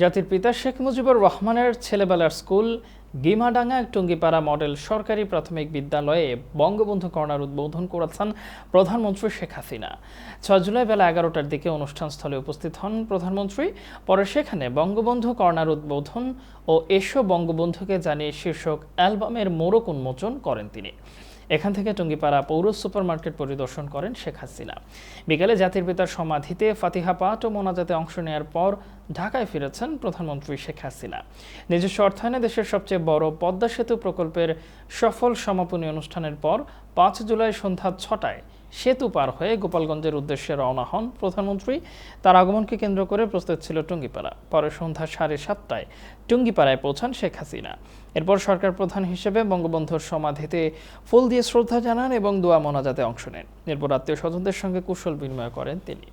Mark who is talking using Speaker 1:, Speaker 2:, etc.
Speaker 1: জাতির পিতা শেখ মুজিবুর রহমানের ছেলেবেলার স্কুল গিমাডাঙ্গা টুঙ্গিপাড়া মডেল সরকারি প্রাথমিক বিদ্যালয়ে বঙ্গবন্ধু কর্নার উদ্বোধন করেছেন প্রধানমন্ত্রী শেখ হাসিনা। ছয় জুলাই বেলা এগারোটার দিকে অনুষ্ঠানস্থলে উপস্থিত হন প্রধানমন্ত্রী। পরে সেখানে বঙ্গবন্ধু কর্নার উদ্বোধন ও এসো বঙ্গবন্ধুকে জানিয়ে শীর্ষক অ্যালবামের মোড়ক উন্মোচন করেন তিনি। এখান থেকে টুঙ্গিপাড়া পৌর সুপার মার্কেট পরিদর্শন করেন শেখ হাসিনা। বিকেলে জাতির পিতার সমাধিতে ফাতিহা পাঠ ও মোনাজাতে অংশ নেওয়ার পর ঢাকায় ফিরেছেন প্রধানমন্ত্রী শেখ হাসিনা। নিজস্ব অর্থায়নে দেশের সবচেয়ে বড় পদ্মা সেতু প্রকল্পের সফল সমাপনী অনুষ্ঠানের পর পাঁচ জুলাই সন্ধ্যা ছটায় সেতু পার হয়ে গোপালগঞ্জের উদ্দেশ্যে রওনা হন প্রধানমন্ত্রী। তার আগমনকে কেন্দ্র করে প্রস্তুত ছিল টুঙ্গিপাড়া। পরে সন্ধ্যা সাড়ে সাতটায় টুঙ্গিপাড়ায় পৌঁছান শেখ হাসিনা। এরপর সরকার প্রধান হিসেবে বঙ্গবন্ধুর সমাধিতে ফুল দিয়ে শ্রদ্ধা জানান এবং দোয়া মোনাজাতে অংশ নেন। এরপর আত্মীয় স্বজনদের সঙ্গে কুশল বিনিময় করেন তিনি।